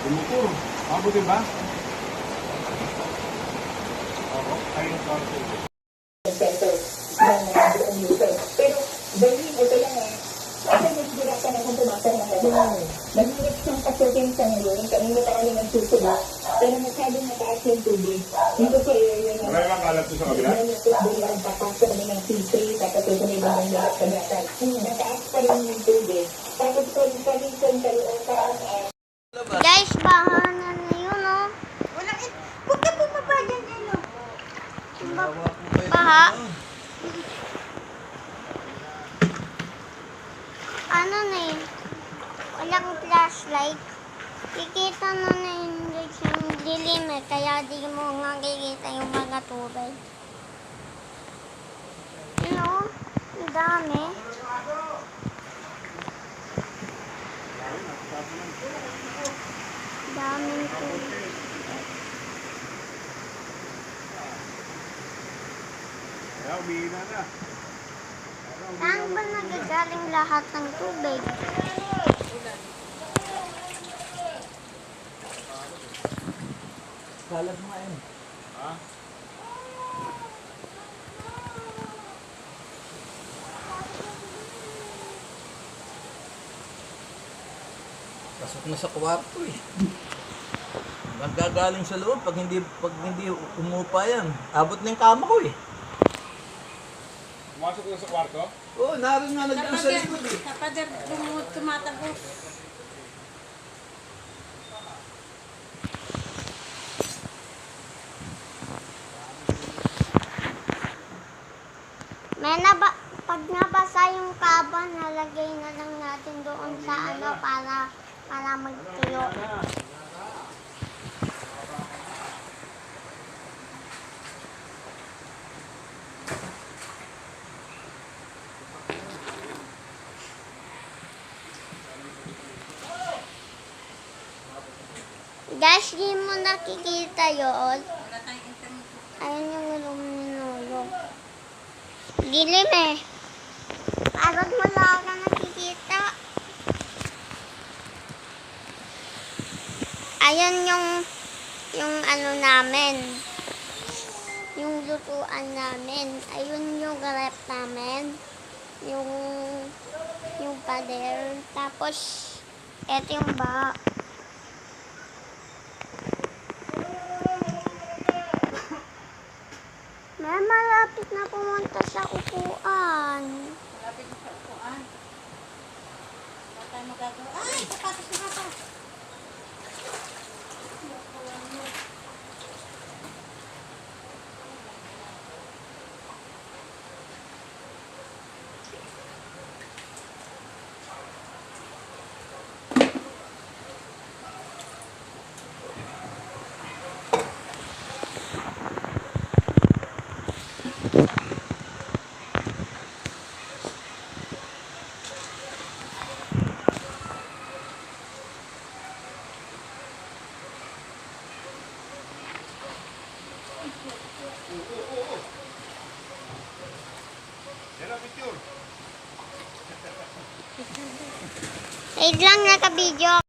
Bumukur. Mabuti ba? Oo, ayun sa pesos ng mga buong user. Pero, dahil ito lang eh, kasi nagsigira ka na kung tumatak ng pasukin sa ngayon, kanina pa kami nagsusuba, pero masyadong mataas yung tubig. Dito sa area na Wala bang kalat sa kabila? Ano yung tubig ang papasok kami ng C3, tapos ito may mga lahat sa lahat. Mataas pa rin yung tubig. Tapos kung kayo ang taas, ah, Guys, bahanan na yun, oh. Walang it. Huwag ka bumaba dyan, Elo. Ba- baha. Ano na yun? Walang flashlight. Kikita na na yun guys yung dilim eh. Kaya di mo nga kikita yung mga tubig. Yun oh. Ang dami. Daming tubig. Kaya umihina na. Saan ba nagagaling lahat ng tubig? Kalag mo eh. Ha? Pasok na sa kwarto eh. Magagaling sa loob pag hindi pag hindi umupa yan. Abot na yung kama ko eh. Pumasok na sa kwarto? Oo, oh, naroon nga nagdaan sa Kapag likod eh. kapag bumut tumatakbo. May naba, pag nabasa yung kaba, nalagay na lang natin doon sa ano para para magtuyo. Guys, di mo nakikita yun. Ayun yung luminulo. Dilim eh. Parang wala ka nakikita. Ayun yung yung ano namin. Yung lutuan namin. Ayun yung rep namin. Yung yung pader. Tapos eto yung ba. May malapit na pumunta sa upuan. Malapit na sa upuan. Wala tayong magagawa. Ay, sapatos na ka. Yan ang picture. Wait lang, naka-video